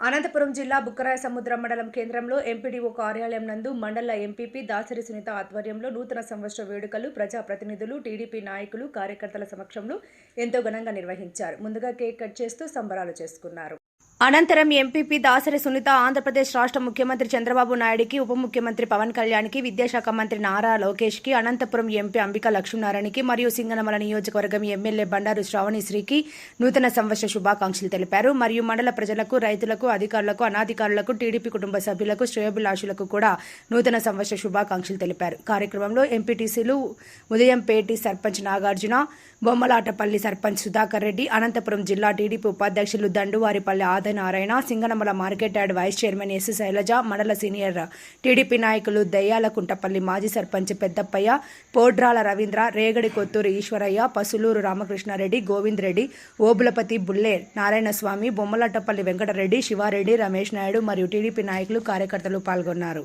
అనంతపురం జిల్లా బుక్కరాయ సముద్రం మండలం కేంద్రంలో ఎంపీడీఓ కార్యాలయం నందు మండల ఎంపీపీ దాసరి సునీత ఆధ్వర్యంలో నూతన సంవత్సర వేడుకలు ప్రజాప్రతినిధులు టీడీపీ నాయకులు కార్యకర్తల సమక్షంలో ఎంతో ఘనంగా నిర్వహించారు. ముందుగా కేక్ కట్ చేస్తూ సంబరాలు చేసుకున్నారు. అనంతరం ఎంపీపీ దాసరి సునీత ఆంధ్రప్రదేశ్ రాష్ట్ర ముఖ్యమంత్రి చంద్రబాబు నాయుడికి ఉప ముఖ్యమంత్రి పవన్ కళ్యాణ్కి విద్యాశాఖ మంత్రి నారా లోకేష్కి అనంతపురం ఎంపీ అంబికా లక్ష్మీనారాయణకి మరియు సింగనమల నియోజకవర్గం ఎమ్మెల్యే బండారు శ్రావణిశ్రీకి నూతన సంవత్సర శుభాకాంక్షలు తెలిపారు. మరియు మండల ప్రజలకు రైతులకు అధికారులకు అనాధికారులకు టీడీపీ కుటుంబ సభ్యులకు శ్రేయోభిలాషులకు కూడా నూతన సంవత్సర శుభాకాంక్షలు తెలిపారు. కార్యక్రమంలో ఎంపీటీసీలు ఉదయంపేటి సర్పంచ్ నాగార్జున బొమ్మలాటపల్లి సర్పంచ్ సుధాకర్ రెడ్డి అనంతపురం జిల్లా టీడీపీ ఉపాధ్యక్షులు Danduvaripalli Narayana Singanamala market yard vice chairman S Sailaja మండల సీనియర్ టీడీపీ నాయకులు దయ్యాల కుంటపల్లి మాజీ సర్పంచ్ పెద్దప్పయ్య పోడ్రాల రవీంద్ర రేగడి కొత్తూరు ఈశ్వరయ్య పసులూరు రామకృష్ణారెడ్డి గోవింద్ రెడ్డి ఓబులపతి బుల్లే నారాయణస్వామి బొమ్మలట్టపల్లి వెంకటరెడ్డి శివారెడ్డి రమేష్ నాయుడు మరియు టీడీపీ నాయకులు కార్యకర్తలు పాల్గొన్నారు.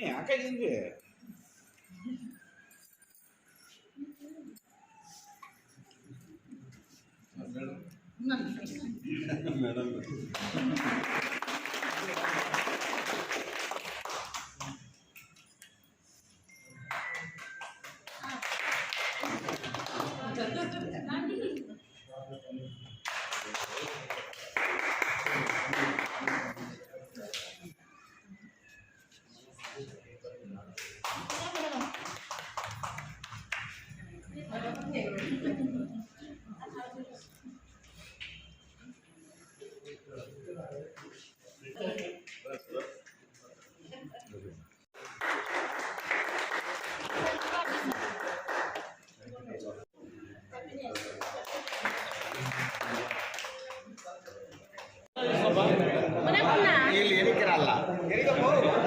ನೀ ಯಾಕೆ ಹಿಂಗೆ ಮೇಡಮ್ Videonya sudah.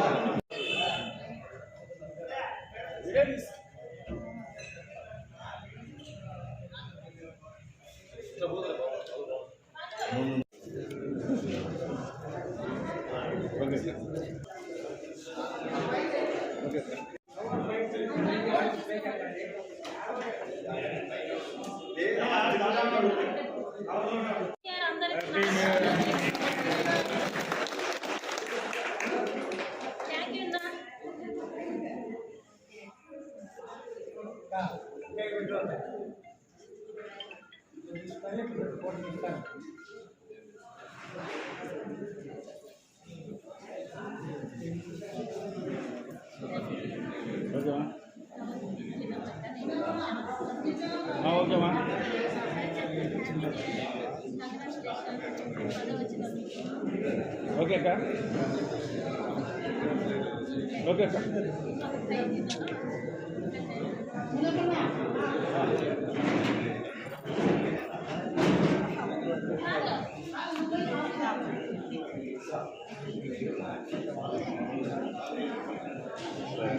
ఓకేమా ఓకే అక్క. ఓకే అక్క.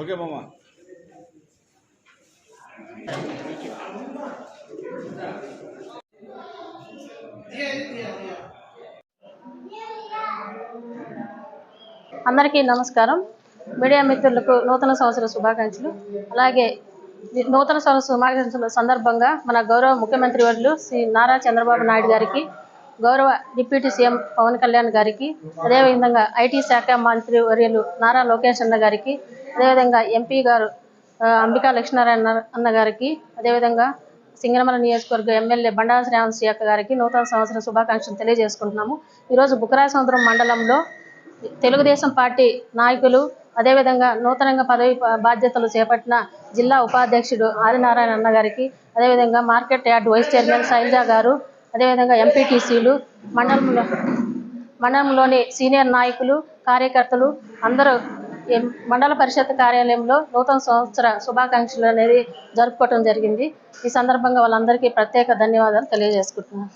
ఓకే మామ. అందరికీ నమస్కారం. మీడియా మిత్రులకు నూతన సంవత్సర శుభాకాంక్షలు. అలాగే నూతన సంవత్సర సందర్భంగా మన గౌరవ ముఖ్యమంత్రి వర్యులు శ్రీ నారా చంద్రబాబు నాయుడు గారికి గౌరవ డిప్యూటీ సీఎం పవన్ కళ్యాణ్ గారికి అదేవిధంగా ఐటీ శాఖ మంత్రి వర్యులు నారా లోకేష్ అన్న గారికి అదేవిధంగా ఎంపీ గారు అంబికా లక్ష్మీనారాయణ అన్న గారికి అదేవిధంగా సింగనమల నియోజకవర్గ ఎమ్మెల్యే బండారు శ్రావణ్ గారికి నూతన సంవత్సర శుభాకాంక్షలు తెలియజేసుకుంటున్నాము. ఈరోజు బుకరాసముద్రం మండలంలో తెలుగుదేశం పార్టీ నాయకులు అదేవిధంగా నూతనంగా పదవి బాధ్యతలు చేపట్టిన జిల్లా ఉపాధ్యక్షుడు ఆదినారాయణ అన్న గారికి అదేవిధంగా market yard vice chairman Sailaja garu అదేవిధంగా ఎంపీటీసీలు మండలంలో మండలంలోని సీనియర్ నాయకులు కార్యకర్తలు అందరూ మండల పరిషత్ కార్యాలయంలో నూతన సంవత్సర శుభాకాంక్షలు అనేది జరుపుకోవటం జరిగింది. ఈ సందర్భంగా వాళ్ళందరికీ ప్రత్యేక ధన్యవాదాలు తెలియజేసుకుంటున్నాను.